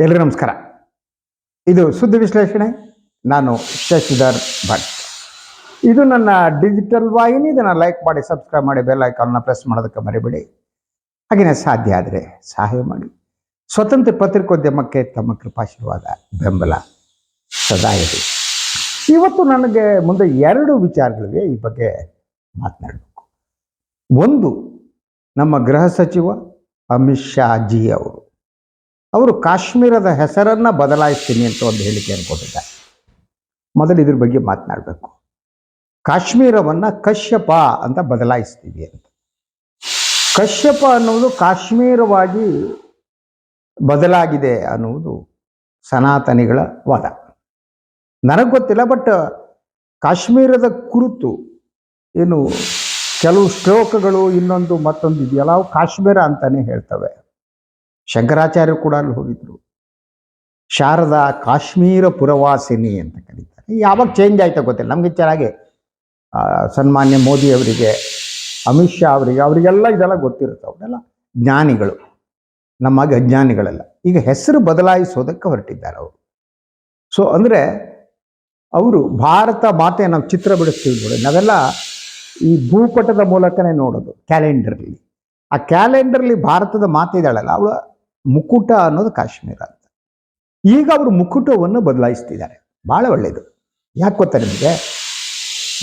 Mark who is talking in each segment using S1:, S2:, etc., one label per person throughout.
S1: ಎಲ್ರಿಗೂ ನಮಸ್ಕಾರ. ಇದು ಸುದ್ದಿ ವಿಶ್ಲೇಷಣೆ. ನಾನು ಶಶಿಧರ್ ಭಟ್. ಇದು ನನ್ನ ಡಿಜಿಟಲ್ ವಾಹಿನಿ. ಇದನ್ನು ಲೈಕ್ ಮಾಡಿ ಸಬ್ಸ್ಕ್ರೈಬ್ ಮಾಡಿ ಬೆಲ್ ಐಕಾನ್ನ ಪ್ರೆಸ್ ಮಾಡೋದಕ್ಕೆ ಮರಿಬೇಡಿ. ಹಾಗೆಯೇ ಸಾಧ್ಯ ಆದರೆ ಸಹಾಯ ಮಾಡಿ. ಸ್ವತಂತ್ರ ಪತ್ರಿಕೋದ್ಯಮಕ್ಕೆ ತಮ್ಮ ಕೃಪಾಶೀರ್ವಾದ, ಬೆಂಬಲ ಸದಾ ಇದೆ ಇವತ್ತು ನನಗೆ ಮುಂದೆ ಎರಡು ವಿಚಾರಗಳಿವೆ. ಈ ಬಗ್ಗೆ ಮಾತನಾಡಬೇಕು. ಒಂದು ನಮ್ಮ ಗೃಹ ಸಚಿವ ಅಮಿತ್ ಶಾ ಜಿ ಅವರು. ಅವರು ಕಾಶ್ಮೀರದ ಹೆಸರನ್ನು ಬದಲಾಯಿಸ್ತೀನಿ ಅಂತ ಒಂದು ಹೇಳಿಕೆಯನ್ನು ಕೊಟ್ಟಿದ್ದಾರೆ ಮೊದಲು ಇದ್ರ ಬಗ್ಗೆ ಮಾತನಾಡಬೇಕು. ಕಾಶ್ಮೀರವನ್ನು ಕಶ್ಯಪ ಅಂತ ಬದಲಾಯಿಸ್ತೀವಿ ಅಂತ. ಕಶ್ಯಪ ಅನ್ನುವುದು ಕಾಶ್ಮೀರವಾಗಿ ಬದಲಾಗಿದೆ ಅನ್ನುವುದು ಸನಾತನಿಗಳ ವಾದ. ನನಗೆ ಗೊತ್ತಿಲ್ಲ, ಬಟ್ ಕಾಶ್ಮೀರದ ಕುರಿತು ಏನು ಕೆಲವು ಶ್ಲೋಕಗಳು ಇನ್ನೊಂದು ಮತ್ತೊಂದು ಇದೆಯಲ್ಲ, ಅವು ಕಾಶ್ಮೀರ ಅಂತಲೇ ಹೇಳ್ತವೆ. ಶಂಕರಾಚಾರ್ಯರು ಕೂಡ ಅಲ್ಲಿ ಹೋಗಿದ್ರು. ಶಾರದಾ ಕಾಶ್ಮೀರ ಪುರವಾಸಿನಿ ಅಂತ ಕರೀತಾರೆ. ಯಾವಾಗ ಚೇಂಜ್ ಆಯ್ತಾ ಗೊತ್ತಿಲ್ಲ. ನಮಗೆ ಚೆನ್ನಾಗಿ ಸನ್ಮಾನ್ಯ ಮೋದಿ ಅವರಿಗೆ, ಅಮಿತ್ ಶಾ ಅವರಿಗೆ, ಅವರಿಗೆಲ್ಲ ಇದೆಲ್ಲ ಗೊತ್ತಿರುತ್ತೆ. ಅವರೆಲ್ಲ ಜ್ಞಾನಿಗಳು. ನಮಗೆ ಅಜ್ಞಾನಿಗಳೆಲ್ಲ. ಈಗ ಹೆಸರು ಬದಲಾಯಿಸೋದಕ್ಕೆ ಹೊರಟಿದ್ದಾರೆ ಅವರು. ಸೊ ಅಂದರೆ ಅವರು ಭಾರತ ಮಾತೆ ನಾವು ಚಿತ್ರ ಬಿಡಿಸ್ತೀವಿ ನೋಡಿ. ನಾವೆಲ್ಲ ಈ ಭೂಪಟದ ಮೂಲಕನೇ ನೋಡೋದು, ಕ್ಯಾಲೆಂಡರ್ಲಿ. ಆ ಕ್ಯಾಲೆಂಡರ್ಲಿ ಭಾರತದ ಮಾತೆ ಇದ್ದಾಳಲ್ಲ. ಅವಳ ಮುಕುಟ ಅನ್ನೋದು ಕಾಶ್ಮೀರ ಅಂತ. ಈಗ ಅವರು ಮುಕುಟವನ್ನು ಬದಲಾಯಿಸ್ತಿದ್ದಾರೆ. ಭಾಳ ಒಳ್ಳೆಯದು ಯಾಕೆ ಗೊತ್ತಾ ನಿಮಗೆ?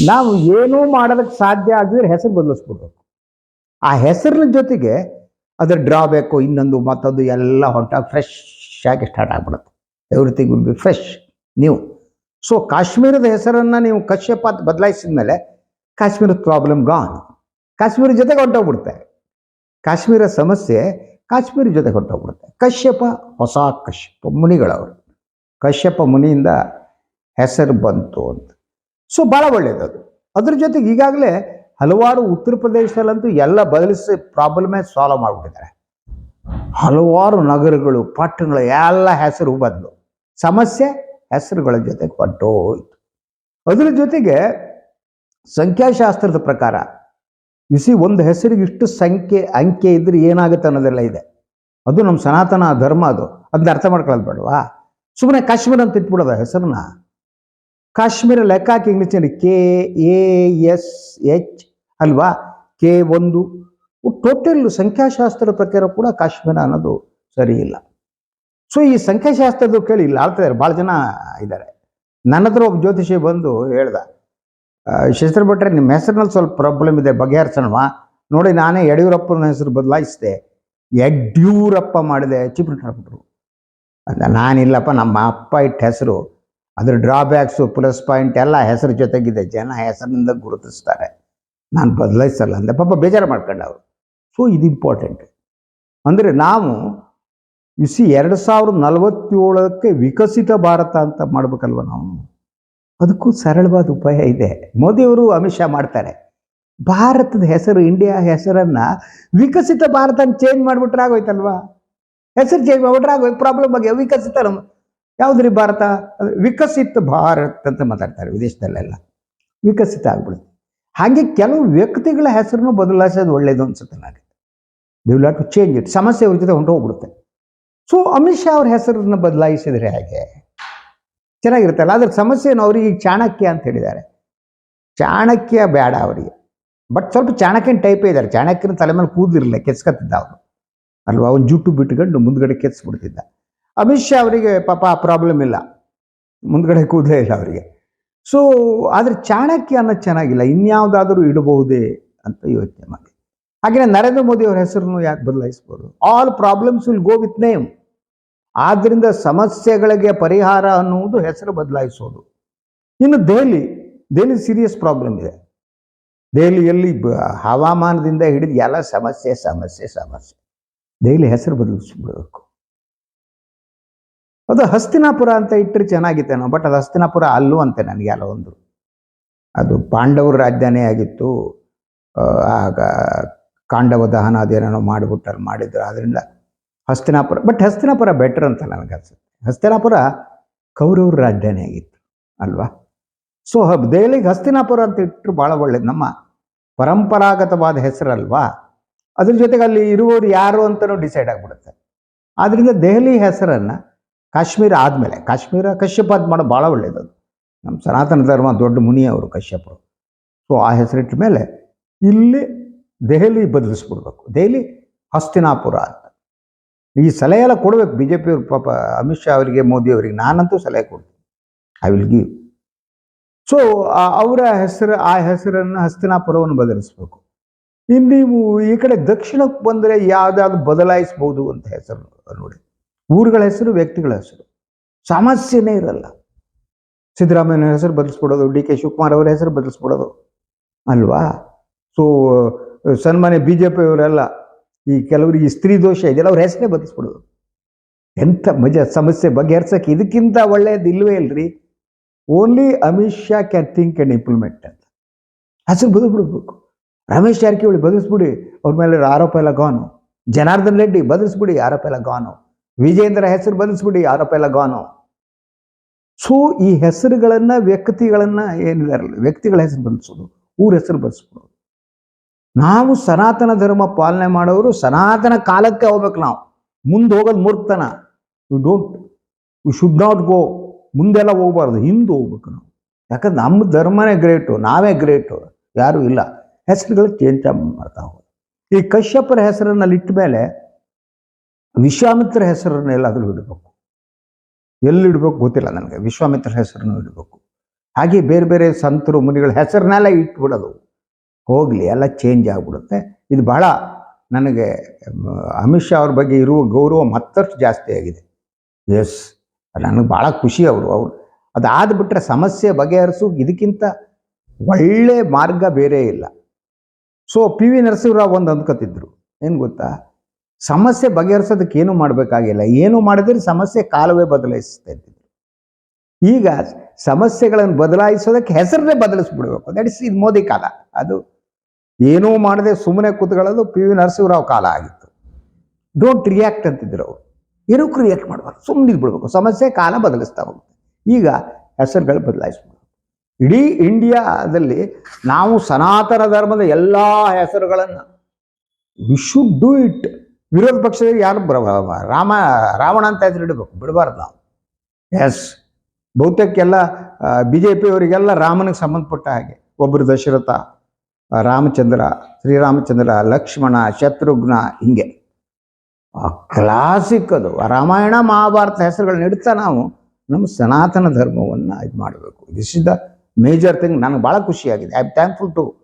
S1: ನಾವು ಏನೂ ಮಾಡೋದಕ್ಕೆ ಸಾಧ್ಯ ಆಗಿದ್ರೆ ಹೆಸರು ಬದಲಿಸ್ಬಿಡ್ಬೇಕು. ಆ ಹೆಸರಿನ ಜೊತೆಗೆ ಅದರ ಡ್ರಾಬ್ಯಾಕು ಇನ್ನೊಂದು ಮತ್ತೊಂದು ಎಲ್ಲ ಹೊಂಟಾಗಿ ಫ್ರೆಶ್ ಆಗಿ ಸ್ಟಾರ್ಟ್ ಆಗ್ಬಿಡುತ್ತೆ. ಎವ್ರಿಥಿಂಗ್ ವಿಲ್ ಬಿ ಫ್ರೆಶ್ ನೀವು ಸೊ ಕಾಶ್ಮೀರದ ಹೆಸರನ್ನು ನೀವು ಕಶ್ಯಪ ಅಂತ ಬದಲಾಯಿಸಿದ ಮೇಲೆ ಕಾಶ್ಮೀರದ ಪ್ರಾಬ್ಲಮ್ ಗಾನ್ ಕಾಶ್ಮೀರ ಜೊತೆಗೆ ಹೊಂಟೋಗ್ಬಿಡುತ್ತೆ. ಕಾಶ್ಮೀರ ಸಮಸ್ಯೆ ಕಾಶ್ಮೀರ ಜೊತೆ ಹೊರಟೋಗ್ಬಿಡುತ್ತೆ. ಕಶ್ಯಪ, ಹೊಸ ಕಶ್ಯಪ ಮುನಿಗಳವರು. ಕಶ್ಯಪ ಮುನಿಯಿಂದ ಹೆಸರು ಬಂತು ಅಂತ. ಸೊ ಭಾಳ ಒಳ್ಳೆಯದು ಅದು. ಅದ್ರ ಜೊತೆಗೆ ಈಗಾಗಲೇ ಹಲವಾರು ಉತ್ತರ ಪ್ರದೇಶದಲ್ಲಂತೂ ಎಲ್ಲ ಬದಲಿಸಿ ಪ್ರಾಬ್ಲಮೇ ಸಾಲ್ವ್ ಮಾಡಿಬಿಟ್ಟಿದ್ದಾರೆ. ಹಲವಾರು ನಗರಗಳು, ಪಟ್ಟಣಗಳು ಎಲ್ಲ ಹೆಸರು ಬದಲು ಸಮಸ್ಯೆ ಹೆಸರುಗಳ ಜೊತೆಗೆ ಹೋಯಿತು ಅದ್ರ ಜೊತೆಗೆ ಸಂಖ್ಯಾಶಾಸ್ತ್ರದ ಪ್ರಕಾರ ಇಸಿ ಒಂದು ಹೆಸರಿಗೆ ಇಷ್ಟು ಸಂಖ್ಯೆ, ಅಂಕೆ ಇದ್ರೆ ಏನಾಗುತ್ತೆ ಅನ್ನೋದೆಲ್ಲ ಇದೆ. ಅದು ನಮ್ಮ ಸನಾತನ ಧರ್ಮ ಅದು. ಅದನ್ನ ಅರ್ಥ ಮಾಡ್ಕೊಳ್ಳೋದು ಬೇಡವಾ ಸುಮ್ಮನೆ ಕಾಶ್ಮೀರ ಅಂತ ಇಟ್ಬಿಡೋದ ಹೆಸರನ್ನ? ಕಾಶ್ಮೀರ ಲೆಕ್ಕ ಹಾಕಿ ಕೆ, ಎ, ಎಸ್, ಎಚ್ ಅಲ್ವಾ? ಕೆ ಒಂದು. ಟೋಟಲ್ ಸಂಖ್ಯಾಶಾಸ್ತ್ರದ ಪ್ರಕಾರ ಕೂಡ ಕಾಶ್ಮೀರ ಅನ್ನೋದು ಸರಿ ಇಲ್ಲ. ಸೊ ಈ ಸಂಖ್ಯಾಶಾಸ್ತ್ರದ ಕೇಳಿ ಇಲ್ಲಿ ಆಳ್ತಾ ಇದ್ದಾರೆ. ಭಾಳ ಜನ ಇದ್ದಾರೆ. ನನ್ನ ಹತ್ರ ಒಬ್ಬ ಜ್ಯೋತಿಷಿ ಬಂದು ಹೇಳ್ದ. ಶಸ್ತ್ರ ಭಟ್ರೆ ನಿಮ್ಮ ಹೆಸರಿನಲ್ಲಿ ಸ್ವಲ್ಪ ಪ್ರಾಬ್ಲಮ್ ಇದೆ, ಬಗೆಹರಿಸೋಣವಾ? ನೋಡಿ, ನಾನೇ ಯಡಿಯೂರಪ್ಪನ ಹೆಸರು ಬದಲಾಯಿಸಿದೆ. ಯಡ್ಯೂರಪ್ಪ ಮಾಡಿದೆ ಹಾಕ್ಬಿಟ್ರು ಅಂದ, ನಾನಿಲ್ಲಪ್ಪ, ನಮ್ಮ ಅಪ್ಪ ಇಟ್ಟ ಹೆಸರು, ಅದ್ರ ಡ್ರಾಬ್ಯಾಕ್ಸು ಪ್ಲಸ್ ಪಾಯಿಂಟ್ ಎಲ್ಲ ಹೆಸರು ಜೊತೆಗಿದೆ. ಜನ ಹೆಸರಿನಿಂದ ಗುರುತಿಸ್ತಾರೆ. ನಾನು ಬದಲಾಯಿಸಲ್ಲ ಅಂದೆ. ಪಾಪ ಬೇಜಾರು ಮಾಡ್ಕೊಂಡೆ ಅವರು. ಸೊ ಇದು ಇಂಪಾರ್ಟೆಂಟ್ ಅಂದರೆ ನಾವು ಇಸಿ ಎರಡು ಸಾವಿರದ ನಲವತ್ತೇಳಕ್ಕೆ ವಿಕಸಿತ ಭಾರತ ಅಂತ ಮಾಡ್ಬೇಕಲ್ವ ನಾವು? ಅದಕ್ಕೂ ಸರಳವಾದ ಉಪಾಯ ಇದೆ. ಮೋದಿಯವರು ಅಮಿತ್ ಶಾ ಮಾಡ್ತಾರೆ. ಭಾರತದ ಹೆಸರು ಇಂಡಿಯಾ ಹೆಸರನ್ನ ವಿಕಸಿತ ಭಾರತ ಚೇಂಜ್ ಮಾಡಿಬಿಟ್ರೆ ಆಗೋಯ್ತಲ್ವಾ? ಹೆಸರು ಚೇಂಜ್ ಮಾಡಿಬಿಟ್ರೆ ಆಗೋಯ್ತು ಪ್ರಾಬ್ಲಮ್ ಬಗ್ಗೆ ವಿಕಸಿತ ನಮ್ಮ, ಯಾವುದ್ರಿ ಭಾರತ? ವಿಕಸಿತ ಭಾರತ್ ಅಂತ ಮಾತಾಡ್ತಾರೆ ವಿದೇಶದಲ್ಲೆಲ್ಲ. ವಿಕಸಿತ ಆಗ್ಬಿಡುತ್ತೆ. ಹಾಗೆ ಕೆಲವು ವ್ಯಕ್ತಿಗಳ ಹೆಸರನ್ನು ಬದಲಾಯಿಸೋದು ಒಳ್ಳೇದು ಅನ್ಸುತ್ತೆ ನನಗೆ. Will lot to change it ಸಮಸ್ಯೆ ಅವ್ರ ಜೊತೆ ಹೊಂಟು ಹೋಗ್ಬಿಡುತ್ತೆ. ಸೊ ಅಮಿತ್ ಶಾ ಅವ್ರ ಹೆಸರನ್ನು ಬದಲಾಯಿಸಿದ್ರೆ ಹೇಗೆ? ಚೆನ್ನಾಗಿರುತ್ತಲ್ಲ? ಅದ್ರ ಸಮಸ್ಯೆ ಅವರಿಗೆ ಚಾಣಕ್ಯ ಅಂತ ಹೇಳಿದ್ದಾರೆ. ಚಾಣಕ್ಯ ಬೇಡ ಅವರಿಗೆ. ಬಟ್ ಸ್ವಲ್ಪ ಚಾಣಕ್ಯನ ಟೈಪೇ ಇದ್ದಾರೆ. ಚಾಣಕ್ಯನ ತಲೆ ಮೇಲೆ ಕೂದಿರಲಿಲ್ಲ ಕೆಚ್ಕತ್ತಿದ್ದ ಅವನು. ಅಲ್ವಾ? ಅವ್ನು ಜುಟ್ಟು ಬಿಟ್ಕೊಂಡು ಮುಂದ್ಗಡೆ ಕೆಚ್ಬಿಡ್ತಿದ್ದ ಅಮಿತ್ ಶಾ ಅವರಿಗೆ ಪಾಪ ಆ ಪ್ರಾಬ್ಲಮ್ ಇಲ್ಲ. ಮುಂದ್ಗಡೆ ಕೂದಲೇ ಇಲ್ಲ ಅವರಿಗೆ. ಸೊ ಆದರೆ ಚಾಣಕ್ಯ ಅನ್ನೋದು ಚೆನ್ನಾಗಿಲ್ಲ. ಇನ್ಯಾವುದಾದ್ರೂ ಇಡಬಹುದೇ ಅಂತ ಯೋಚನೆ ಮಾಡಿ. ಹಾಗೆಯೇ ನರೇಂದ್ರ ಮೋದಿ ಅವರ ಹೆಸರನ್ನು ಯಾಕೆ ಬದಲಾಯಿಸ್ಬೋದು? All problems will go with name ಆದ್ದರಿಂದ ಸಮಸ್ಯೆಗಳಿಗೆ ಪರಿಹಾರ ಅನ್ನುವುದು ಹೆಸರು ಬದಲಾಯಿಸೋದು. ಇನ್ನು ದೆಹಲಿ ದೆಹಲಿ ಸೀರಿಯಸ್ ಪ್ರಾಬ್ಲಮ್ ಇದೆ. ದೆಹಲಿಯಲ್ಲಿ ಹವಾಮಾನದಿಂದ ಹಿಡಿದು ಎಲ್ಲ ಸಮಸ್ಯೆ ಸಮಸ್ಯೆ ಸಮಸ್ಯೆ. ದೆಹಲಿ ಹೆಸರು ಬದಲಿಸ್ಬಿಡ್ಬೇಕು. ಅದು ಹಸ್ತಿನಾಪುರ ಅಂತ ಇಟ್ಟರೆ ಚೆನ್ನಾಗಿತ್ತೇನೋ ಬಟ್ ಅದು ಹಸ್ತಿನಾಪುರ ಅಲ್ಲೂ ಅಂತೆ ನನಗೆ ಎಲ್ಲ ಒಂದು ಅದು ಪಾಂಡವರ ರಾಜಧಾನಿ ಆಗಿತ್ತು. ಆಗ ಕಾಂಡವ ದಹನ ಅದೇನೇನೋ ಮಾಡಿಬಿಟ್ಟಲ್ಲಿ ಮಾಡಿದ್ರು. ಅದರಿಂದ ಹಸ್ತಿನಾಪುರ ಬಟ್ ಹಸ್ತಿನಾಪುರ ಬೆಟರ್ ಅಂತ ನನಗೆ ಅನ್ಸುತ್ತೆ. ಹಸ್ತಿನಾಪುರ ಕೌರವ್ರ ರಾಜಧಾನಿ ಆಗಿತ್ತು ಅಲ್ವಾ? ಸೊ ದೆಹಲಿಗೆ ಹಸ್ತಿನಾಪುರ ಅಂತ ಇಟ್ಟರು ಭಾಳ ಒಳ್ಳೇದು. ನಮ್ಮ ಪರಂಪರಾಗತವಾದ ಹೆಸರಲ್ವಾ? ಅದ್ರ ಜೊತೆಗೆ ಅಲ್ಲಿ ಇರುವವರು ಯಾರು ಅಂತಲೂ ಡಿಸೈಡ್ ಆಗಿಬಿಡುತ್ತೆ. ಆದ್ದರಿಂದ ದೆಹಲಿ ಹೆಸರನ್ನು ಕಾಶ್ಮೀರ ಆದಮೇಲೆ, ಕಾಶ್ಮೀರ ಕಶ್ಯಪ ಅದು ಮಾಡೋದು ಭಾಳ ಒಳ್ಳೆಯದು. ನಮ್ಮ ಸನಾತನ ಧರ್ಮ ದೊಡ್ಡ ಮುನಿ ಅವರು ಕಶ್ಯಪರು. ಸೊ ಆ ಹೆಸರಿಟ್ಟ ಮೇಲೆ ಇಲ್ಲಿ ದೆಹಲಿ ಬದಲಿಸ್ಬಿಡ್ಬೇಕು. ದೆಹಲಿ ಹಸ್ತಿನಾಪುರ ಅಂತ. ಈ ಸಲಹೆ ಎಲ್ಲ ಕೊಡ್ಬೇಕು. ಬಿ ಜೆ ಪಿಯವ್ರು ಪಾಪ ಅಮಿತ್ ಶಾ ಅವರಿಗೆ, ಮೋದಿ ಅವರಿಗೆ. ನಾನಂತೂ ಸಲಹೆ ಕೊಡ್ತೀನಿ. ಐ ವಿಲ್ ಗಿವ್ ಸೊ ಅವರ ಹೆಸರು, ಆ ಹೆಸರನ್ನು ಹಸ್ತಿನಾಪುರವನ್ನು ಬದಲಿಸಬೇಕು. ಇನ್ನು ನೀವು ಈ ಕಡೆ ದಕ್ಷಿಣಕ್ಕೆ ಬಂದರೆ ಯಾವುದಾದ್ರು ಬದಲಾಯಿಸ್ಬೋದು ಅಂತ ಹೆಸರು ನೋಡಿ. ಊರುಗಳ ಹೆಸರು, ವ್ಯಕ್ತಿಗಳ ಹೆಸರು. ಸಮಸ್ಯೆನೇ ಇರಲ್ಲ. ಸಿದ್ದರಾಮಯ್ಯನ ಹೆಸರು ಬದಲಿಸ್ಬಿಡೋದು, ಡಿ ಕೆ ಶಿವಕುಮಾರ್ ಅವರ ಹೆಸರು ಬದಲಿಸ್ಬಿಡೋದು. ಅಲ್ವಾ? ಸೊ ಸನ್ಮಾನ್ಯ ಬಿ ಜೆ ಪಿಯವರೆಲ್ಲ ಈ ಕೆಲವರಿಗೆ ಸ್ತ್ರೀ ದೋಷ ಇದೆಲ್ಲ ಅವ್ರ ಹೆಸರೇ ಬದಲಿಸ್ಬಿಡೋದು. ಎಂಥ ಮಜ ಸಮಸ್ಯೆ ಬಗೆಹರ್ಸಕ್ಕೆ ಇದಕ್ಕಿಂತ ಒಳ್ಳೆಯದು ಇಲ್ವೇ ಇಲ್ರಿ? Only Amit Shah can think and implement ಅಂತ. ಹೆಸರು ಬದಲಿಸ್ಬಿಡ್ಬೇಕು. ರಮೇಶ್ ಜಾರಕಿಹೊಳಿ ಬದಲಿಸ್ಬಿಡಿ, ಅವ್ರ ಮೇಲೆ ಆರೋಪ ಎಲ್ಲ ಗಾನು. ಜನಾರ್ದನ್ ರೆಡ್ಡಿ ಬದಲಿಸ್ಬಿಡಿ, ಆರೋಪ ಎಲ್ಲ ಗಾನು. ವಿಜೇಂದ್ರ ಹೆಸರು ಬದಲಿಸ್ಬಿಡಿ, ಆರೋಪ ಎಲ್ಲ ಗಾನು. ಸೊ ಈ ಹೆಸರುಗಳನ್ನು, ವ್ಯಕ್ತಿಗಳನ್ನು ಏನಿದಾರಲ್ಲ ವ್ಯಕ್ತಿಗಳ ಹೆಸರು ಬದಲಿಸೋದು ಊರ ಹೆಸರು ಬದಲಿಸ್ಬಿಡೋದು ನಾವು ಸನಾತನ ಧರ್ಮ ಪಾಲನೆ ಮಾಡೋರು ಸನಾತನ ಕಾಲಕ್ಕೆ ಹೋಗ್ಬೇಕು ನಾವು. ಮುಂದೆ ಹೋಗೋದು ಮೂರ್ತನ you don't we should not go ಮುಂದೆಲ್ಲ ಹೋಗ್ಬಾರ್ದು. ಹಿಂದೆ ಹೋಗ್ಬೇಕು ನಾವು. ಯಾಕಂದ್ರೆ ನಮ್ಮ ಧರ್ಮನೇ ಗ್ರೇಟು ನಾವೇ ಗ್ರೇಟು ಯಾರೂ ಇಲ್ಲ. ಹೆಸರುಗಳು ಚೇಂಜ್ ಮಾಡ್ತಾ ಹೋಗೋದು. ಈ ಕಶ್ಯಪರ ಹೆಸರನ್ನ ಇಟ್ಟ ಮೇಲೆ ವಿಶ್ವಾಮಿತ್ರ ಹೆಸರನ್ನ ಎಲ್ಲಾದರೂ ಇಡಬೇಕು. ಎಲ್ಲಿ ಇಡಬೇಕು ಗೊತ್ತಿಲ್ಲ ನನಗೆ. ವಿಶ್ವಾಮಿತ್ರ ಹೆಸರನ್ನು ಇಡಬೇಕು. ಹಾಗೆ ಬೇರೆ ಬೇರೆ ಸಂತರು, ಮುನಿಗಳ ಹೆಸರನ್ನೆಲ್ಲ ಇಟ್ಬಿಡೋದು. ಹೋಗಲಿ, ಎಲ್ಲ ಚೇಂಜ್ ಆಗಿಬಿಡುತ್ತೆ. ಇದು ಬಹಳ ನನಗೆ ಅಮಿತ್ ಶಾ ಅವ್ರ ಬಗ್ಗೆ ಇರುವ ಗೌರವ ಮತ್ತಷ್ಟು ಜಾಸ್ತಿ ಆಗಿದೆ. ಎಸ್ ನನಗೆ ಭಾಳ ಖುಷಿ ಅವರು ಅವರು. ಅದಾದ ಬಿಟ್ಟರೆ ಸಮಸ್ಯೆ ಬಗೆಹರಿಸು, ಇದಕ್ಕಿಂತ ಒಳ್ಳೆ ಮಾರ್ಗ ಬೇರೆ ಇಲ್ಲ. ಸೊ ಪಿ ವಿ ನರಸಿಂಹರಾವ್ ಒಂದು ಅಂದ್ಕೊತಿದ್ರು, ಏನು ಗೊತ್ತಾ? ಸಮಸ್ಯೆ ಬಗೆಹರಿಸೋದಕ್ಕೆ ಏನು ಮಾಡಬೇಕಾಗಿಲ್ಲ. ಏನು ಮಾಡಿದ್ರೆ ಸಮಸ್ಯೆ ಕಾಲವೇ ಬದಲಾಯಿಸ್ತಾ ಇದ್ದಿದ್ರು ಈಗ ಸಮಸ್ಯೆಗಳನ್ನು ಬದಲಾಯಿಸೋದಕ್ಕೆ ಹೆಸರನ್ನೇ ಬದಲಿಸ್ಬಿಡ್ಬೇಕು. ದಟ್ ಇಸ್ ಇದು ಮೋದಿ ಕಾಲ. ಅದು ಏನೂ ಮಾಡದೆ ಸುಮ್ಮನೆ ಕೂತ್ಕೊಳ್ಳೋದು ಪಿ ವಿ ನರಸಿಂಹರಾವ್ ಕಾಲ ಆಗಿತ್ತು. ಡೋಂಟ್ ರಿಯಾಕ್ಟ್ ಅಂತಿದ್ರು ಅವರು. ಏನಕ್ಕೂ ರಿಯಾಕ್ಟ್ ಮಾಡಬಾರ್ದು? ಸುಮ್ಮನೆ ಬಿಡ್ಬೇಕು ಸಮಸ್ಯೆ ಕಾಲ ಬದಲಿಸ್ತಾ ಹೋಗುತ್ತೆ. ಈಗ ಹೆಸರುಗಳು ಬದಲಾಯಿಸ್ಬಿಡ್ಬೇಕು ಇಡೀ ಇಂಡಿಯಾದಲ್ಲಿ ನಾವು ಸನಾತನ ಧರ್ಮದ ಎಲ್ಲ ಹೆಸರುಗಳನ್ನು ವಿ ಶುಡ್ ಡೂ ಇಟ್ ವಿರೋಧ ಪಕ್ಷದಲ್ಲಿ ಯಾರು ರಾಮ, ರಾವಣ ಅಂತ ಹೆಸರು ಇಡಬೇಕು. ಬಿಡಬಾರ್ದು ನಾವು. ಎಸ್ ಬಹುತೇಕ ಎಲ್ಲ ಬಿ ಜೆ ಪಿಯವರಿಗೆಲ್ಲ ರಾಮನಿಗೆ ಸಂಬಂಧಪಟ್ಟ ಹಾಗೆ. ಒಬ್ಬರು ದಶರಥ ರಾಮಚಂದ್ರ, ಶ್ರೀರಾಮಚಂದ್ರ, ಲಕ್ಷ್ಮಣ, ಶತ್ರುಘ್ನ ಹಿಂಗೆ. ಕ್ಲಾಸಿಕ್ ಅದು. ರಾಮಾಯಣ ಮಹಾಭಾರತ ಹೆಸರುಗಳನ್ನ ಇಡ್ತಾ ನಾವು ನಮ್ಮ ಸನಾತನ ಧರ್ಮವನ್ನು ಇದು ಮಾಡಬೇಕು. This is the major thing ನನಗೆ ಭಾಳ ಖುಷಿಯಾಗಿದೆ. ಐ ಆಮ್ ಥ್ಯಾಂಕ್ಫುಲ್ ಟು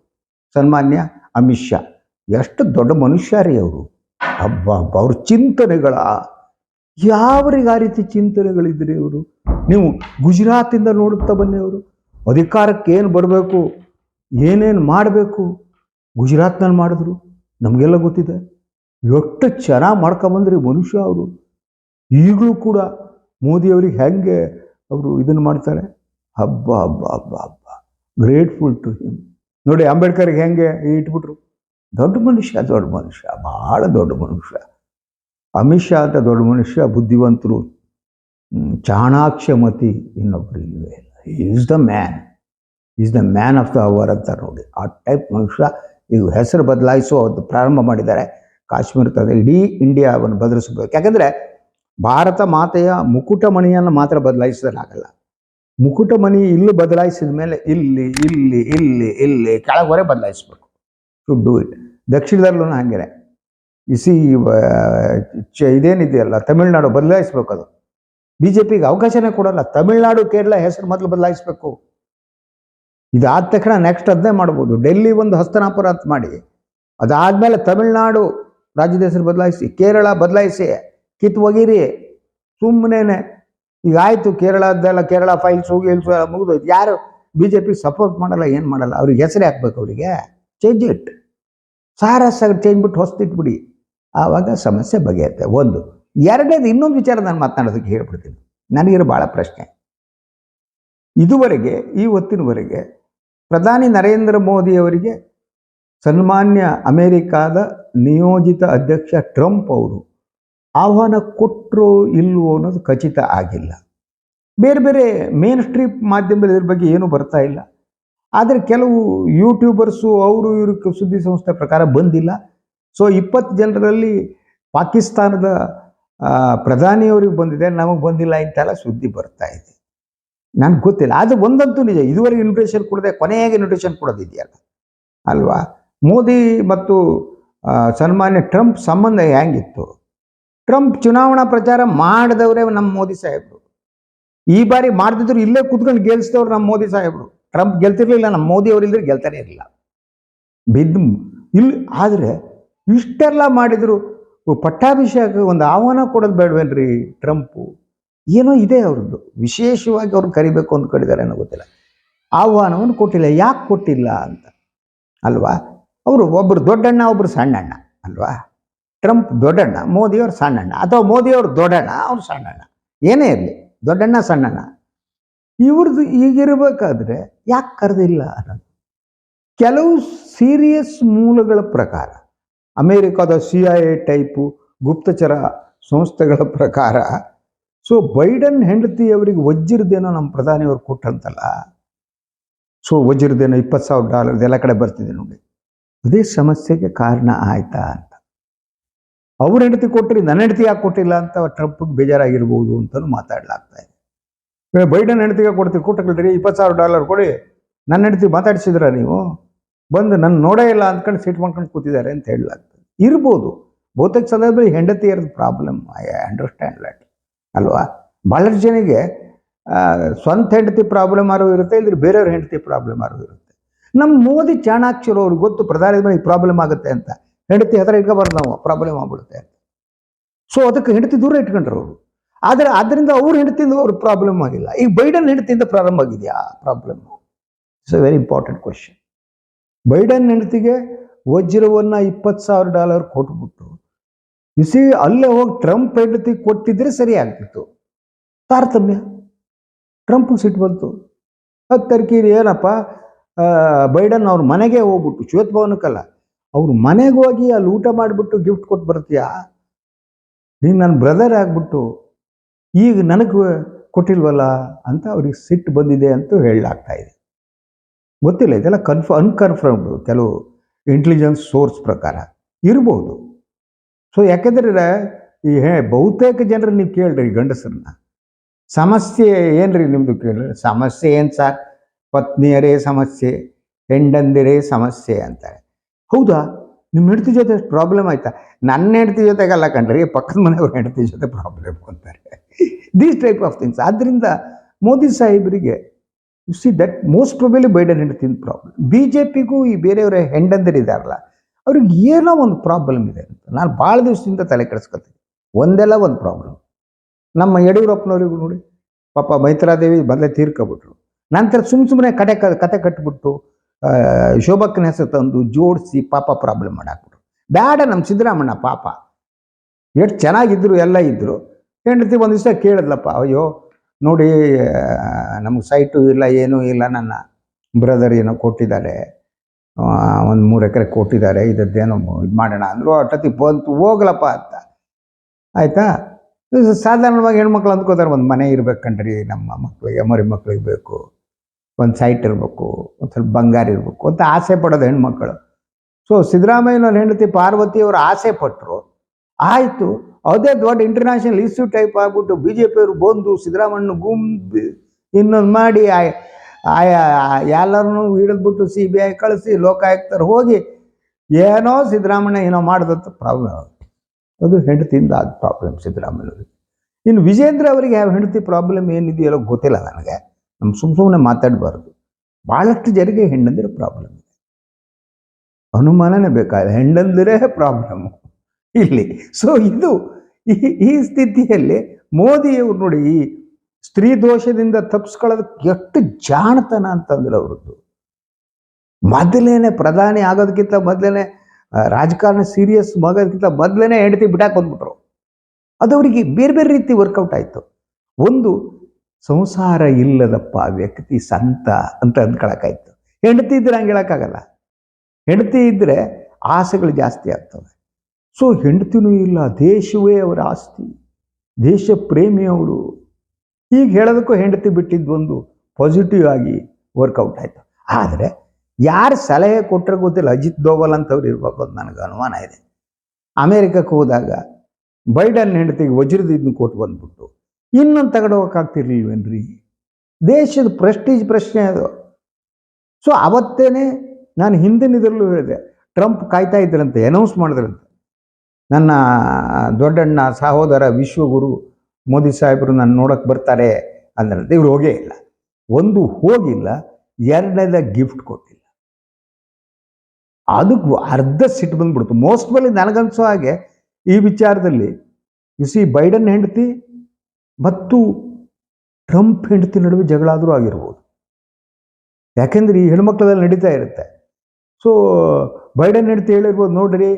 S1: ಸನ್ಮಾನ್ಯ ಅಮಿತ್ ಶಾ. ಎಷ್ಟು ದೊಡ್ಡ ಮನುಷ್ಯ ರೀ ಅವರು. ಹಬ್ಬ ಹಬ್ಬ ಅವ್ರ ಚಿಂತನೆಗಳ. ಯಾವ್ರಿಗೆ ಆ ರೀತಿ ಚಿಂತನೆಗಳಿದ್ರಿ ಇವರು? ನೀವು ಗುಜರಾತಿಂದ ನೋಡುತ್ತಾ ಬನ್ನಿ ಅವರು. ಅಧಿಕಾರಕ್ಕೆ ಏನು ಬರಬೇಕು? ಏನೇನು ಮಾಡಬೇಕು? ಗುಜರಾತ್ನಲ್ಲಿ ಮಾಡಿದ್ರು. ನಮಗೆಲ್ಲ ಗೊತ್ತಿದೆ. ಎಷ್ಟು ಚೆನ್ನಾಗಿ ಮಾಡ್ಕೊಂಬಂದ್ರಿ ಮನುಷ್ಯ ಅವರು. ಈಗಲೂ ಕೂಡ ಮೋದಿ ಅವ್ರಿಗೆ ಹೆಂಗೆ ಅವರು ಇದನ್ನು ಮಾಡ್ತಾರೆ? ಹಬ್ಬ ಹಬ್ಬ ಹಬ್ಬ ಹಬ್ಬ. ಗ್ರೇಟ್ಫುಲ್ ಟು ಹಿಮ್ ನೋಡಿ ಅಂಬೇಡ್ಕರ್ಗೆ ಹೆಂಗೆ ಇಟ್ಬಿಟ್ರು? ದೊಡ್ಡ ಮನುಷ್ಯ ದೊಡ್ಡ ಮನುಷ್ಯ, ಭಾಳ ದೊಡ್ಡ ಮನುಷ್ಯ. ಅಮಿತ್ ಶಾ ಅಂತ ದೊಡ್ಡ ಮನುಷ್ಯ, ಬುದ್ಧಿವಂತರು. ಚಾಣಾಕ್ಷಮತಿ ಇನ್ನೊಬ್ರು ಇಲ್ವೇ ಇಲ್ಲ is the man is the man of the hour ಅಂತ ನೋಡಿ. ಆ ಟೈಪ್ ಮನುಷ್ಯ ಇದು ಹೆಸರು ಬದಲಾಯಿಸೋ ಅದು ಪ್ರಾರಂಭ ಮಾಡಿದ್ದಾರೆ. ಕಾಶ್ಮೀರದ ಇಡೀ ಇಂಡಿಯಾವನ್ನು ಬದಲಿಸಬೇಕು. ಯಾಕಂದರೆ ಭಾರತ ಮಾತೆಯ ಮುಕುಟಮಣಿಯನ್ನು ಮಾತ್ರ ಬದಲಾಯಿಸಲಾಗಲ್ಲ ಮುಕುಟಮಣಿ ಇಲ್ಲಿ ಬದಲಾಯಿಸಿದ ಮೇಲೆ ಇಲ್ಲಿ ಇಲ್ಲಿ ಇಲ್ಲಿ ಇಲ್ಲಿ ಕೆಳಗೊರೆ ಬದಲಾಯಿಸ್ಬೇಕು. ಟು ಡೂ ಇಟ್ ದಕ್ಷಿಣದಲ್ಲೂ ಹಾಗೆ ಇಸಿ ಇದೇನಿದೆಯಲ್ಲ, ತಮಿಳ್ನಾಡು ಬದಲಾಯಿಸ್ಬೇಕು ಅದು ಬಿ ಜೆ ಪಿಗೆ ಅವಕಾಶನೇ ಕೊಡಲ್ಲ. ತಮಿಳ್ನಾಡು ಕೇರಳ ಹೆಸರು ಮೊದಲು ಬದಲಾಯಿಸ್ಬೇಕು. ಇದಾದ ತಕ್ಷಣ ನೆಕ್ಸ್ಟ್ ಅದನ್ನೇ ಮಾಡ್ಬೋದು. ಡೆಲ್ಲಿ ಒಂದು ಹಸ್ತನಾಪುರ ಅಂತ ಮಾಡಿ. ಅದಾದಮೇಲೆ ತಮಿಳ್ನಾಡು ರಾಜ್ಯದ ಹೆಸರು ಬದಲಾಯಿಸಿ, ಕೇರಳ ಬದಲಾಯಿಸಿ ಕಿತ್ತು ಒಗಿರಿ ಸುಮ್ಮನೆ ಈಗ ಆಯಿತು, ಕೇರಳದ್ದೆಲ್ಲ ಕೇರಳ ಫೈಲ್ಸ್ ಹೋಗಿ ಇಲ್ಸು ಎಲ್ಲ ಮುಗಿದೋಯ್ತು. ಯಾರು ಬಿ ಜೆ ಪಿ ಸಪೋರ್ಟ್ ಮಾಡಲ್ಲ, ಏನು ಮಾಡಲ್ಲ, ಅವ್ರಿಗೆ ಹೆಸರೇ ಹಾಕ್ಬೇಕು ಅವರಿಗೆ. ಚೇಂಜ್ ಇಟ್ ಸಾರಸ್ ಚೇಂಜ್ ಬಿಟ್ಟು ಹೊಸ್ತಿಟ್ಬಿಡಿ ಆವಾಗ ಸಮಸ್ಯೆ ಬಗೆಯುತ್ತೆ ಒಂದು, ಎರಡನೇದು ಇನ್ನೊಂದು ವಿಚಾರ ನಾನು ಮಾತನಾಡೋದಕ್ಕೆ ಹೇಳ್ಬಿಡ್ತೀನಿ. ನನಗಿರೋ ಭಾಳ ಪ್ರಶ್ನೆ. ಇದುವರೆಗೆ, ಈ ಹೊತ್ತಿನವರೆಗೆ ಪ್ರಧಾನಿ ನರೇಂದ್ರ ಮೋದಿ ಅವರಿಗೆ ಸನ್ಮಾನ್ಯ ಅಮೆರಿಕಾದ ನಿಯೋಜಿತ ಅಧ್ಯಕ್ಷ ಟ್ರಂಪ್ ಅವರು ಆಹ್ವಾನ ಕೊಟ್ಟರು ಇಲ್ವೋ ಅನ್ನೋದು ಖಚಿತ ಆಗಿಲ್ಲ. ಬೇರೆ ಬೇರೆ ಮೇನ್ ಸ್ಟ್ರೀಪ್ ಮಾಧ್ಯಮದಲ್ಲಿ ಇದ್ರ ಬಗ್ಗೆ ಏನೂ ಬರ್ತಾ ಇಲ್ಲ. ಆದರೆ ಕೆಲವು ಯೂಟ್ಯೂಬರ್ಸು ಅವರು ಇವರು ಸುದ್ದಿ ಸಂಸ್ಥೆ ಪ್ರಕಾರ ಬಂದಿಲ್ಲ. ಸೊ ಇಪ್ಪತ್ತು ಜನರಲ್ಲಿ ಪಾಕಿಸ್ತಾನದ ಪ್ರಧಾನಿ ಪ್ರಧಾನಿಯವ್ರಿಗೆ ಬಂದಿದೆ, ನಮಗೆ ಬಂದಿಲ್ಲ ಇಂತೆಲ್ಲ ಸುದ್ದಿ ಬರ್ತಾ ಇದೆ. ನನ್ಗೆ ಗೊತ್ತಿಲ್ಲ. ಅದು ಒಂದಂತೂ ನಿಜ, ಇದುವರೆಗೆ ಇನ್ವಿಟೇಷನ್ ಕೊಡದೆ ಕೊನೆಗೆ ಇನ್ವಿಟೇಷನ್ ಕೊಡೋದಿದೆಯಲ್ಲ? ಅಲ್ವಾ? ಮೋದಿ ಮತ್ತು ಸನ್ಮಾನ್ಯ ಟ್ರಂಪ್ ಸಂಬಂಧ ಹೇಗಿತ್ತು ಟ್ರಂಪ್ ಚುನಾವಣಾ ಪ್ರಚಾರ ಮಾಡಿದವರೇ ನಮ್ಮ ಮೋದಿ ಸಾಹೇಬರು. ಈ ಬಾರಿ ಮಾಡ್ತಿದ್ರು ಇಲ್ಲೇ ಕುತ್ಕೊಂಡು ಗೆಲ್ಸಿದವ್ರು ನಮ್ಮ ಮೋದಿ ಸಾಹೇಬರು. ಟ್ರಂಪ್ ಗೆಲ್ತಿರ್ಲಿಲ್ಲ ನಮ್ಮ ಮೋದಿ ಅವರಿಲ್ಲದ್ರೆ ಗೆಲ್ತಾನೆ ಇರಲಿಲ್ಲ. ಬಿದ್ದು ಇಲ್ಲಿ ಆದರೆ ಇಷ್ಟೆಲ್ಲ ಮಾಡಿದ್ರು, ಪಟ್ಟಾಭಿಷೇಕ ಒಂದು ಆಹ್ವಾನ ಕೊಡೋದು ಬೇಡವೇನ್ರಿ ಟ್ರಂಪು? ಏನೋ ಇದೆ ಅವ್ರದ್ದು. ವಿಶೇಷವಾಗಿ ಅವ್ರು ಕರಿಬೇಕು ಅಂದ್ಕೊಂಡಿದ್ದಾರೆ ಅನ್ನೋ ಗೊತ್ತಿಲ್ಲ. ಆಹ್ವಾನವನ್ನು ಕೊಟ್ಟಿಲ್ಲ. ಯಾಕೆ ಕೊಟ್ಟಿಲ್ಲ ಅಂತ. ಅಲ್ವಾ? ಅವರು ಒಬ್ಬರು ದೊಡ್ಡಣ್ಣ ಒಬ್ಬರು ಸಣ್ಣಣ್ಣ. ಅಲ್ವಾ? ಟ್ರಂಪ್ ದೊಡ್ಡಣ್ಣ, ಮೋದಿಯವ್ರು ಸಣ್ಣಣ್ಣ. ಅಥವಾ ಮೋದಿಯವ್ರು ದೊಡ್ಡಣ್ಣ, ಅವ್ರು ಸಣ್ಣಣ್ಣ. ಏನೇ ಇರಲಿ. ದೊಡ್ಡಣ್ಣ, ಸಣ್ಣಣ್ಣ. ಇವ್ರದ್ದು ಈಗಿರಬೇಕಾದ್ರೆ ಯಾಕೆ ಕರೆದಿಲ್ಲ ಅನ್ನೋದು. ಕೆಲವು ಸೀರಿಯಸ್ ಮೂಲಗಳ ಪ್ರಕಾರ, ಅಮೇರಿಕಾದ ಸಿ ಐ ಎ ಟೈಪು ಗುಪ್ತಚರ ಸಂಸ್ಥೆಗಳ ಪ್ರಕಾರ ಸೊ ಬೈಡನ್ ಹೆಂಡತಿ ಅವರಿಗೆ ವಜ್ರದೇನೋ ನಮ್ಮ ಪ್ರಧಾನಿಯವರು ಕೊಟ್ಟಂತಲ್ಲ. ಸೊ ವಜ್ರದೇನೋ ಇಪ್ಪತ್ತು ಸಾವಿರ ಡಾಲರ್ ಎಲ್ಲ ಕಡೆ ಬರ್ತಿದೆ ನೋಡಿ. ಅದೇ ಸಮಸ್ಯೆಗೆ ಕಾರಣ ಆಯ್ತಾ ಅಂತ. ಅವ್ರ ಹೆಂಡತಿ ಕೊಟ್ಟರೆ ನನ್ನ ಹೆಂಡತಿ ಯಾಕೆ ಕೊಟ್ಟಿಲ್ಲ ಅಂತ ಟ್ರಂಪ್ಗೆ ಬೇಜಾರಾಗಿರ್ಬೋದು ಅಂತಲೂ ಮಾತಾಡಲಾಗ್ತಾ ಇದೆ. ಬೈಡನ್ ಹೆಂಡತಿಗೆ ಕೊಡ್ತೀವಿ ಕೊಟ್ಟಕಲ್ರಿ, ಇಪ್ಪತ್ತು ಸಾವಿರ ಡಾಲರ್ ಕೊಡಿ. ನನ್ನ ಹೆಂಡತಿ ಮಾತಾಡ್ಸಿದ್ರ ನೀವು? ಬಂದು ನನ್ನ ನೋಡೇ ಇಲ್ಲ ಅಂದ್ಕೊಂಡು ಸೀಟ್ ಮಾಡ್ಕೊಂಡು ಕೂತಿದ್ದಾರೆ ಅಂತ ಹೇಳಲಾಗ್ತದೆ. ಇರ್ಬೋದು. ಬಹುತೇಕ ಸಂದರ್ಭದಲ್ಲಿ ಹೆಂಡತಿಯರದ ಪ್ರಾಬ್ಲಮ್ ಐ ಅಂಡರ್ಸ್ಟ್ಯಾಂಡ್ ಲ್ಯಾಟ್ ಅಲ್ವಾ? ಭಾಳಷ್ಟು ಜನಿಗೆ ಸ್ವಂತ ಹೆಂಡತಿ ಪ್ರಾಬ್ಲಮ್ ಆರು ಇರುತ್ತೆ ಇಲ್ಲದ್ರೆ ಬೇರೆಯವ್ರ ಹೆಂಡತಿ ಪ್ರಾಬ್ಲಮ್ ಆರು ಇರುತ್ತೆ. ನಮ್ಮ ಮೋದಿ ಚಾಣಾಕ್ಷರು ಅವ್ರಿಗೆ ಗೊತ್ತು, ಪ್ರಧಾನಿ ಮೇಲೆ ಪ್ರಾಬ್ಲಮ್ ಆಗುತ್ತೆ ಅಂತ. ಹೆಂಡತಿ ಹತ್ರ ಇಟ್ಕೋಬಾರ್ದು ನಾವು ಪ್ರಾಬ್ಲಮ್ ಆಗ್ಬಿಡುತ್ತೆ ಅಂತ. ಸೊ ಅದಕ್ಕೆ ಹೆಂಡತಿ ದೂರ ಇಟ್ಕೊಂಡ್ರು ಅವರು. ಆದರೆ ಆದ್ದರಿಂದ ಅವ್ರ ಹೆಂಡತಿಯಿಂದ ಅವ್ರ ಪ್ರಾಬ್ಲಮ್ ಆಗಿಲ್ಲ. ಈಗ ಬೈಡನ್ ಹೆಂಡತಿಯಿಂದ ಪ್ರಾರಂಭ ಆಗಿದೆಯಾ problem it's a very important question Biden ಹೆಂಡತಿಗೆ ವಜ್ರವನ್ನು ಇಪ್ಪತ್ತು ಸಾವಿರ ಡಾಲರ್ ಕೊಟ್ಬಿಟ್ಟು ಬಿಸಿ ಅಲ್ಲೇ ಹೋಗಿ ಟ್ರಂಪ್ ಹೆಂಡತಿ ಕೊಟ್ಟಿದ್ರೆ ಸರಿ ಆಗ್ತಿತ್ತು. ತಾರತಮ್ಯ. ಟ್ರಂಪ್ ಸಿಟ್ಟು ಬಂತು. ತರ್ಕೀರಿ ಏನಪ್ಪ ಬೈಡನ್ ಅವ್ರ ಮನೆಗೆ ಹೋಗ್ಬಿಟ್ಟು ಶ್ವೇತಭವನಕ್ಕಲ್ಲ ಅವ್ರ ಮನೆಗೆ ಹೋಗಿ ಅಲ್ಲಿ ಊಟ ಮಾಡಿಬಿಟ್ಟು ಗಿಫ್ಟ್ ಕೊಟ್ಟು ಬರ್ತೀಯಾ? ನೀನು ನನ್ನ ಬ್ರದರ್ ಆಗ್ಬಿಟ್ಟು ಈಗ ನನಗೆ ಕೊಟ್ಟಿಲ್ವಲ್ಲ ಅಂತ ಅವ್ರಿಗೆ ಸಿಟ್ಟು ಬಂದಿದೆ ಅಂತ ಹೇಳಲಾಗ್ತಾ ಇದೆ. ಗೊತ್ತಿಲ್ಲ, ಇದೆಲ್ಲ ಕನ್ಫ ಅನ್ಕನ್ಫರ್ಮ್ಡ್ ಕೆಲವು ಇಂಟೆಲಿಜೆನ್ಸ್ ಸೋರ್ಸ್ ಪ್ರಕಾರ ಇರ್ಬೋದು. ಸೊ ಯಾಕೆಂದ್ರೆ ಈ ಹೇ, ಬಹುತೇಕ ಜನರು ನೀವು ಕೇಳ್ರಿ ಗಂಡಸರನ್ನ. ಸಮಸ್ಯೆ ಏನ್ರಿ ನಿಮ್ಮದು ಕೇಳ್ರಿ? ಸಮಸ್ಯೆ ಏನು ಸರ್? ಪತ್ನಿಯರೇ ಸಮಸ್ಯೆ, ಹೆಂಡಂದಿರೇ ಸಮಸ್ಯೆ ಅಂತಾರೆ. ಹೌದಾ? ನಿಮ್ಮ ಹೆಂಡತಿ ಜೊತೆ ಪ್ರಾಬ್ಲಮ್ ಆಯ್ತಾ? ನನ್ನ ಹೆಂಡತಿ ಜೊತೆಗಲ್ಲ ಕಣ್ರಿ, ಪಕ್ಕದ ಮನೆಯವ್ರ ಹೆಂಡತಿ ಜೊತೆ ಪ್ರಾಬ್ಲಮ್ ಅಂತಾರೆ. ದೀಸ್ ಟೈಪ್ ಆಫ್ ಥಿಂಗ್ಸ್ ಆದ್ದರಿಂದ ಮೋದಿ ಸಾಹೇಬರಿಗೆ you see that most probably Biden ಹೆಂಡತಿ ಪ್ರಾಬ್ಲಮ್ ಬಿ ಜೆ ಪಿಗೂ ಈ ಬೇರೆಯವರ ಹೆಂಡಂದಿರಿದಾರಲ್ಲ ಅವ್ರಿಗೆ ಏನೋ ಒಂದು ಪ್ರಾಬ್ಲಮ್ ಇದೆ ಅಂತ. ನಾನು ಭಾಳ ದಿವಸದಿಂದ ತಲೆ ಕೆಡಿಸ್ಕೊತೀನಿ ಒಂದೆಲ್ಲ ಒಂದು ಪ್ರಾಬ್ಲಮ್ ನಮ್ಮ ಯಡಿಯೂರಪ್ಪನವರಿಗೂ ನೋಡಿ, ಪಾಪ ಮೈತ್ರಾದೇವಿ ಮೊದಲೇ ತೀರ್ಕೊಬಿಟ್ರು. ನಂತರ ಸುಮ್ಮ ಸುಮ್ಮನೆ ಕತೆ ಕ- ಕತೆ ಕಟ್ಬಿಟ್ಟು ಶೋಭಕ್ಕನ ಹೆಸರು ತಂದು ಜೋಡಿಸಿ ಪಾಪ ಪ್ರಾಬ್ಲಮ್ ಮಾಡಾಕ್ಬಿಟ್ರು. ಬೇಡ ನಮ್ಮ ಸಿದ್ದರಾಮಣ್ಣ ಪಾಪ. ಎಷ್ಟು ಚೆನ್ನಾಗಿದ್ದರು ಎಲ್ಲ ಇದ್ದರು ಹೆಂಡತಿ ಒಂದು ದಿವಸ ಕೇಳಿದ್ಲಪ್ಪ, ಅಯ್ಯೋ, ನೋಡಿ ನಮಗೆ ಸೈಟು ಇಲ್ಲ, ಏನೂ ಇಲ್ಲ, ನನ್ನ ಬ್ರದರ್ ಏನೋ ಕೊಟ್ಟಿದ್ದಾರೆ. ಒಂದು ಮೂರು ಎಕರೆ ಕೊಟ್ಟಿದ್ದಾರೆ ಇದದ್ದೇನೋ ಇದು ಮಾಡೋಣ ಅಂದರು ಅಟತಿ ಬಂತು, ಹೋಗ್ಲಪ್ಪ ಅಂತ. ಆಯಿತಾ? ಸಾಧಾರಣವಾಗಿ ಹೆಣ್ಮಕ್ಳು ಅಂದ್ಕೋತಾರೆ, ಒಂದು ಮನೆ ಇರ್ಬೇಕು ಕಣ್ರಿ, ನಮ್ಮ ಮಕ್ಕಳಿಗೆ ಮರಿ ಮಕ್ಕಳಿಗೆ ಬೇಕು ಒಂದು ಸೈಟ್ ಇರಬೇಕು, ಒಂದು ಸ್ವಲ್ಪ ಬಂಗಾರ ಇರಬೇಕು ಅಂತ ಆಸೆ ಪಡೋದು ಹೆಣ್ಮಕ್ಳು. ಸೊ ಸಿದ್ದರಾಮಯ್ಯನವ್ರ ಹೆಂಡತಿ ಪಾರ್ವತಿ ಅವರು ಆಸೆ ಪಟ್ಟರು ಆಯಿತು, ಅದೇ ದೊಡ್ಡ ಇಂಟರ್ನ್ಯಾಷನಲ್ ಇಶ್ಯೂ ಟೈಪ್ ಆಗ್ಬಿಟ್ಟು ಬಿ ಜೆ ಪಿಯವರು ಬಂದು ಸಿದ್ದರಾಮಯ್ಯನ ಗುಂಬಿ ಇನ್ನೊಂದು ಮಾಡಿ ಆಯ್- ಎಲ್ಲರೂ ಹಿಡಿದ್ಬಿಟ್ಟು ಸಿ ಬಿ ಐ ಕಳಿಸಿ ಲೋಕಾಯುಕ್ತರು ಹೋಗಿ ಏನೋ ಸಿದ್ದರಾಮಯ್ಯ ಏನೋ ಮಾಡಿದಂಥ ಪ್ರಾಬ್ಲಮ್ ಅದು ಹೆಂಡತಿಯಿಂದ ಆದ ಪ್ರಾಬ್ಲಮ್ ಸಿದ್ದರಾಮಯ್ಯವ್ರಿಗೆ ಇನ್ನು ವಿಜೇಂದ್ರ ಅವರಿಗೆ ಯಾವ ಹೆಂಡತಿ ಪ್ರಾಬ್ಲಮ್ ಏನಿದೆಯಲ್ಲೋ ಗೊತ್ತಿಲ್ಲ ನನಗೆ. ನಮ್ಮ ಸುಮ್ ಸುಮ್ಮನೆ ಮಾತಾಡಬಾರ್ದು. ಭಾಳಷ್ಟು ಜನರಿಗೆ ಹೆಣ್ಣಂದಿರ ಪ್ರಾಬ್ಲಮ್ ಇದೆ. ಅನುಮಾನನೇ ಬೇಕಾದ ಹೆಣ್ಣಂದಿರೇ ಪ್ರಾಬ್ಲಮ್ಮು ಇಲ್ಲಿ. ಸೊ ಇದು ಈ ಸ್ಥಿತಿಯಲ್ಲಿ ಮೋದಿಯವರು ನೋಡಿ ಸ್ತ್ರೀ ದೋಷದಿಂದ ತಪ್ಪಿಸ್ಕೊಳ್ಳೋದಕ್ಕೆ ಎಷ್ಟು ಜಾಣತನ ಅಂತಂದ್ರೆ ಅವ್ರದ್ದು. ಮೊದಲೇನೆ ಪ್ರಧಾನಿ ಆಗೋದಕ್ಕಿಂತ ಮೊದಲೇನೆ ರಾಜಕಾರಣ ಸೀರಿಯಸ್ ಆಗೋದಕ್ಕಿಂತ ಮೊದಲೇನೆ ಹೆಂಡತಿ ಬಿಡಾಕ್ ಬಂದ್ಬಿಟ್ರು. ಅದು ಅವರಿಗೆ ಬೇರೆ ಬೇರೆ ರೀತಿ ವರ್ಕೌಟ್ ಆಯಿತು. ಒಂದು, ಸಂಸಾರ ಇಲ್ಲದಪ್ಪ ವ್ಯಕ್ತಿ ಸಂತ ಅಂತ ಅಂದ್ಕೊಳಕ್ಕಾಯ್ತು ಹೆಂಡತಿ ಇದ್ರೆ ಹಂಗೆ ಹೇಳೋಕ್ಕಾಗಲ್ಲ. ಹೆಂಡತಿ ಇದ್ದರೆ ಆಸೆಗಳು ಜಾಸ್ತಿ ಆಗ್ತವೆ. ಸೊ ಹೆಂಡತಿನೂ ಇಲ್ಲ, ದೇಶವೇ ಅವರ ಆಸ್ತಿ. ದೇಶ ಪ್ರೇಮಿ ಅವರು ಈಗ ಹೇಳೋದಕ್ಕೂ ಹೆಂಡತಿ ಬಿಟ್ಟಿದ್ದು ಒಂದು ಪಾಸಿಟಿವ್ ಆಗಿ ವರ್ಕೌಟ್ ಆಯಿತು. ಆದರೆ ಯಾರು ಸಲಹೆ ಕೊಟ್ಟರೆ ಗೊತ್ತಿಲ್ಲ. ಅಜಿತ್ ದೋವಲ್ ಅಂತವ್ರು ಇರ್ಬೇಕು ಅಂತ ನನಗೆ ಅನುಮಾನ ಇದೆ. ಅಮೇರಿಕಕ್ಕೆ ಹೋದಾಗ ಬೈಡನ್ ಹೆಂಡತಿಗೆ ವಜ್ರದ ಕೊಟ್ಟು ಬಂದ್ಬಿಟ್ಟು, ಇನ್ನೊಂದು ತಗೊಂಡೋಗಕ್ಕಾಗ್ತಿರ್ಲಿಲ್ವೇನ್ರಿ ದೇಶದ ಪ್ರೆಸ್ಟೀಜ್ ಪ್ರಶ್ನೆ ಅದು. ಸೊ ಅವತ್ತೇನೆ ನಾನು ಹಿಂದಿನ ಇದರಲ್ಲೂ ಹೇಳಿದೆ, ಟ್ರಂಪ್ ಕಾಯ್ತಾ ಇದ್ರಂತೆ ಅನೌನ್ಸ್ ಮಾಡಿದ್ರಂತೆ. ನನ್ನ ದೊಡ್ಡಣ್ಣ, ಸಹೋದರ, ವಿಶ್ವಗುರು ಮೋದಿ ಸಾಹೇಬರು ನಾನು ನೋಡಕ್ಕೆ ಬರ್ತಾರೆ ಅಂದ್ರೆ ಇವ್ರು ಹೋಗೇ ಇಲ್ಲ. ಒಂದು ಹೋಗಿಲ್ಲ, ಎರಡನೇದ ಗಿಫ್ಟ್ ಕೊಟ್ಟಿಲ್ಲ. ಅದಕ್ಕೆ ಅರ್ಧ ಸಿಟ್ಟು ಬಂದ್ಬಿಡ್ತು. ಮೋಸ್ಟ್ ಬಲ್ಲಿ ನನಗನ್ಸೋ ಹಾಗೆ ಈ ವಿಚಾರದಲ್ಲಿ ಯು ಸಿ ಬೈಡನ್ ಹೆಂಡತಿ ಮತ್ತು ಟ್ರಂಪ್ ಹೆಂಡತಿ ನಡುವೆ ಜಗಳ ಆದರೂ ಆಗಿರ್ಬೋದು. ಯಾಕೆಂದ್ರೆ ಈ ಹೆಣ್ಮಕ್ಳದಲ್ಲಿ ನಡೀತಾ ಇರುತ್ತೆ. ಸೊ ಬೈಡನ್ ಹೆಂಡತಿ ಹೇಳಿರ್ಬೋದು, ನೋಡ್ರಿ,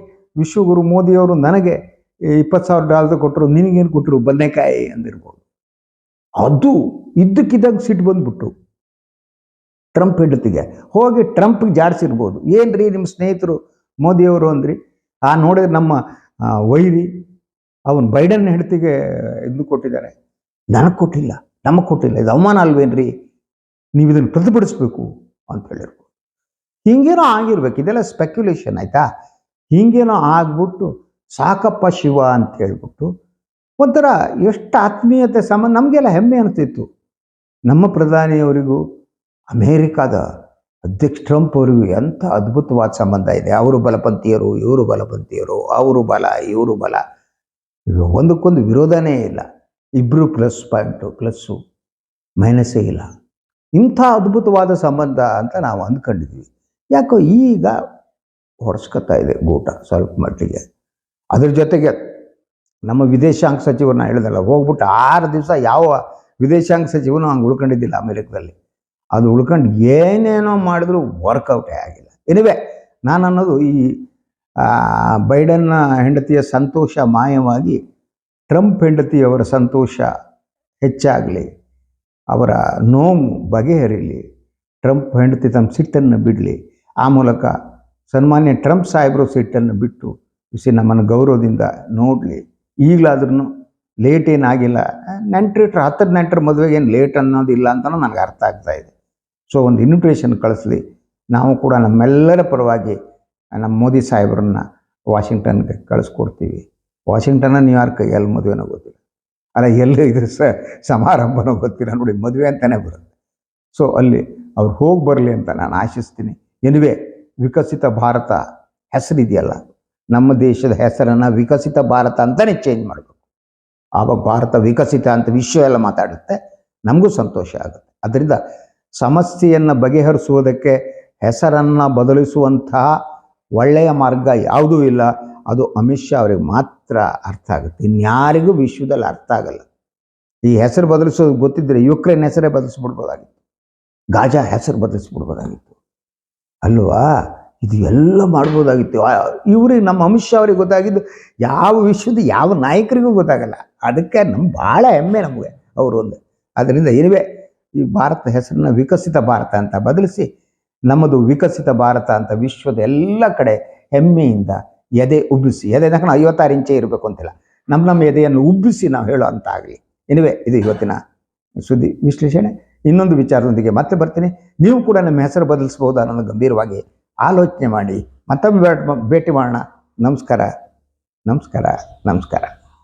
S1: ವಿಶ್ವಗುರು ಮೋದಿಯವರು ನನಗೆ ಇಪ್ಪತ್ತು ಸಾವಿರ ಡಾಲರ್ ಕೊಟ್ಟರು ನಿನಗೇನು ಕೊಟ್ಟರು ಬದನೆಕಾಯಿ ಅಂದಿರ್ಬೋದು. ಅದು ಇದ್ದಕ್ಕಿದ್ದಂಗೆ ಸಿಟ್ಟು ಬಂದ್ಬಿಟ್ಟು ಟ್ರಂಪ್ ಹೆಂಡತಿಗೆ. ಹೋಗಿ ಟ್ರಂಪ್ಗೆ ಜಾಡಿಸಿರ್ಬೋದು. ರೀ ನಿಮ್ಮ ಸ್ನೇಹಿತರು? ಮೋದಿಯವರು ಅಂದ್ರಿ. ಆ ನೋಡಿದ್ರೆ ನಮ್ಮ ವೈರಿ, ಅವನು ಬೈಡನ್ ಹೆಂಡತಿಗೆ ಇದು ಕೊಟ್ಟಿದ್ದಾರೆ. ನನಗೆ ಕೊಟ್ಟಿಲ್ಲ. ನಮಗೆ ಕೊಟ್ಟಿಲ್ಲ. ಇದು ಅವಮಾನ ಅಲ್ವೇನ್ರಿ? ನೀವು ಇದನ್ನು ಪ್ರತಿಭಟಿಸ್ಬೇಕು ಅಂತ ಹೇಳಿರ್ಬೋದು. ಹಿಂಗೇನೋ ಆಗಿರ್ಬೇಕು. ಇದೆಲ್ಲ ಸ್ಪೆಕ್ಯುಲೇಷನ್ ಆಯಿತಾ? ಹಿಂಗೇನೋ ಆಗ್ಬಿಟ್ಟು ಸಾಕಪ್ಪ ಶಿವ ಅಂತ ಹೇಳ್ಬಿಟ್ಟು ಒಂಥರ ಎಷ್ಟು ಆತ್ಮೀಯತೆ ಸಮ ನಮಗೆಲ್ಲ ಹೆಮ್ಮೆ ಅನಿಸ್ತಿತ್ತು. ನಮ್ಮ ಪ್ರಧಾನಿಯವರಿಗೂ, ಅಮೇರಿಕಾದ ಅಧ್ಯಕ್ಷ ಟ್ರಂಪ್ ಅವರಿಗೂ ಎಂಥ ಅದ್ಭುತವಾದ ಸಂಬಂಧ ಇದೆ. ಅವರು ಬಲಪಂಥೀಯರು, ಇವರು ಬಲಪಂಥೀಯರು, ಅವರು ಬಲ, ಇವರು ಬಲ. ಒಂದಕ್ಕೊಂದು ವಿರೋಧನೇ ಇಲ್ಲ. ಇಬ್ಬರು ಪ್ಲಸ್ ಪಾಯಿಂಟು ಪ್ಲಸ್ಸು ಮೈನಸ್ಸೇ ಇಲ್ಲ. ಇಂಥ ಅದ್ಭುತವಾದ ಸಂಬಂಧ ಅಂತ ನಾವು ಅಂದ್ಕೊಂಡಿದ್ವಿ. ಯಾಕೋ ಈಗ ಹೊಡ್ಸ್ಕೊತಾ ಇದೆ ಗೂಟ ಸ್ವಲ್ಪ ಮಟ್ಟಿಗೆ. ಅದ್ರ ಜೊತೆಗೆ ನಮ್ಮ ವಿದೇಶಾಂಗ ಸಚಿವರನ್ನ ಹೇಳಿದಲ್ಲ ಹೋಗ್ಬಿಟ್ಟು ಆರು ದಿವಸ ಯಾವ ವಿದೇಶಾಂಗ ಸಚಿವನು ಹಂಗೆ ಉಳ್ಕೊಂಡಿದ್ದಿಲ್ಲ ಅಮೆರಿಕದಲ್ಲಿ. ಅದು ಉಳ್ಕೊಂಡು ಏನೇನೋ ಮಾಡಿದ್ರು ವರ್ಕೌಟೇ ಆಗಿಲ್ಲ. ಎನಿವೆ ನಾನು ಅನ್ನೋದು ಈ ಬೈಡನ್ನ ಹೆಂಡತಿಯ ಸಂತೋಷ ಮಾಯವಾಗಿ ಟ್ರಂಪ್ ಹೆಂಡತಿಯವರ ಸಂತೋಷ ಹೆಚ್ಚಾಗಲಿ, ಅವರ ನೋವು ಬಗೆಹರಿಲಿ ಟ್ರಂಪ್ ಹೆಂಡತಿ ತಮ್ಮ ಸಿಟ್ಟನ್ನು ಬಿಡಲಿ, ಆ ಮೂಲಕ ಸನ್ಮಾನ್ಯ ಟ್ರಂಪ್ ಸಾಹೇಬರು ಸಿಟ್ಟನ್ನು ಬಿಟ್ಟು ಬಿಸಿ ನಮ್ಮನ್ನು ಗೌರವದಿಂದ ನೋಡಲಿ. ಈಗಲಾದ್ರೂ ಲೇಟ್ ಏನಾಗಿಲ್ಲ ನೆಂಟ್ರಿಟ್ರ ಹತ್ತಿರ ನೆಂಟ್ರ ಮದುವೆಗೆ ಏನು ಲೇಟ್ ಅನ್ನೋದಿಲ್ಲ ಅಂತಲೂ ನನಗೆ ಅರ್ಥ ಆಗ್ತಾ ಇದೆ. ಸೊ ಒಂದು ಇನ್ವಿಟೇಷನ್ ಕಳಿಸ್ಲಿ. ನಾವು ಕೂಡ ನಮ್ಮೆಲ್ಲರ ಪರವಾಗಿ ನಮ್ಮ ಮೋದಿ ಸಾಹೇಬ್ರನ್ನ ವಾಷಿಂಗ್ಟನ್ಗೆ ಕಳಿಸ್ಕೊಡ್ತೀವಿ. ವಾಷಿಂಗ್ಟನ್ನ ನ್ಯೂಯಾರ್ಕ್ ಎಲ್ಲಿ ಮದುವೆನೋ ಗೊತ್ತಿಲ್ಲ. ಅಲ್ಲ, ಎಲ್ಲಿ ಇದ್ರ ಸ, ಸಮಾರಂಭನೋ ಗೊತ್ತಿಲ್ಲ. ನೋಡಿ, ಮದುವೆ ಅಂತಲೇ ಬರುತ್ತೆ. ಸೊ ಅಲ್ಲಿ ಅವ್ರು ಹೋಗಿ ಬರಲಿ ಅಂತ ನಾನು ಆಶಿಸ್ತೀನಿ. ಎನಿವೆ ವಿಕಸಿತ ಭಾರತ ಹೆಸರಿದೆಯಲ್ಲ ನಮ್ಮ ದೇಶದ ಹೆಸರನ್ನು ವಿಕಸಿತ ಭಾರತ ಅಂತಲೇ ಚೇಂಜ್ ಮಾಡಬೇಕು. ಆವಾಗ ಭಾರತ ವಿಕಸಿತ ಅಂತ ವಿಶ್ವ ಎಲ್ಲ ಮಾತಾಡುತ್ತೆ, ನಮಗೂ ಸಂತೋಷ ಆಗುತ್ತೆ. ಅದರಿಂದ ಸಮಸ್ಯೆಯನ್ನು ಬಗೆಹರಿಸುವುದಕ್ಕೆ ಹೆಸರನ್ನು ಬದಲಿಸುವಂತಹ ಒಳ್ಳೆಯ ಮಾರ್ಗ ಯಾವುದೂ ಇಲ್ಲ. ಅದು ಅಮಿತ್ ಶಾ ಅವರಿಗೆ ಮಾತ್ರ ಅರ್ಥ ಆಗುತ್ತೆ. ಇನ್ಯಾರಿಗೂ ವಿಶ್ವದಲ್ಲಿ ಅರ್ಥ ಆಗಲ್ಲ. ಈ ಹೆಸರು ಬದಲಿಸೋದು ಗೊತ್ತಿದ್ದರೆ ಯುಕ್ರೇನ್ ಹೆಸರೇ ಬದಲಿಸ್ಬಿಡ್ಬೋದಾಗಿತ್ತು. ಗಾಜಾ ಹೆಸರು ಬದಲಿಸ್ಬಿಡ್ಬೋದಾಗಿತ್ತು. ಅಲ್ವಾ? ಇದು ಎಲ್ಲ ಮಾಡ್ಬೋದಾಗಿತ್ತು. ಇವ್ರಿಗೆ ನಮ್ಮ ಅಮಿತ್ ಶಾ ಅವ್ರಿಗೆ ಗೊತ್ತಾಗಿದ್ದು ಯಾವ ವಿಶ್ವದ ಯಾವ ನಾಯಕರಿಗೂ ಗೊತ್ತಾಗಲ್ಲ. ಅದಕ್ಕೆ ನಮ್ಮ ಭಾಳ ಹೆಮ್ಮೆ ನಮಗೆ ಅವರು ಒಂದು ಅದರಿಂದ ಇರುವೆ ಈ ಭಾರತ ಹೆಸರನ್ನ ವಿಕಸಿತ ಭಾರತ ಅಂತ ಬದಲಿಸಿ ನಮ್ಮದು ವಿಕಸಿತ ಭಾರತ ಅಂತ ವಿಶ್ವದ ಎಲ್ಲ ಕಡೆ ಹೆಮ್ಮೆಯಿಂದ ಎದೆ ಉಬ್ಬಿಸಿ, ಎದೆ ತಕ್ಷಣ ಐವತ್ತಾರು ಇಂಚೆ ಇರಬೇಕು ಅಂತಿಲ್ಲ. ನಮ್ಮ ನಮ್ಮ ಎದೆಯನ್ನು ಉಬ್ಬಿಸಿ ನಾವು ಹೇಳೋ ಅಂತ ಆಗಲಿ ಏನಿವೆ, ಇದು ಇವತ್ತಿನ ಸುದ್ದಿ ವಿಶ್ಲೇಷಣೆ. ಇನ್ನೊಂದು ವಿಚಾರದೊಂದಿಗೆ ಮತ್ತೆ ಬರ್ತೀನಿ. ನೀವು ಕೂಡ ನಮ್ಮ ಹೆಸರು ಬದಲಿಸಬಹುದು ಅನ್ನೋದು ಗಂಭೀರವಾಗಿ ಆಲೋಚನೆ ಮಾಡಿ ಮತ್ತೊಮ್ಮೆ ಭೇಟಿ- ಮಾಡೋಣ. ನಮಸ್ಕಾರ. ನಮಸ್ಕಾರ. ನಮಸ್ಕಾರ.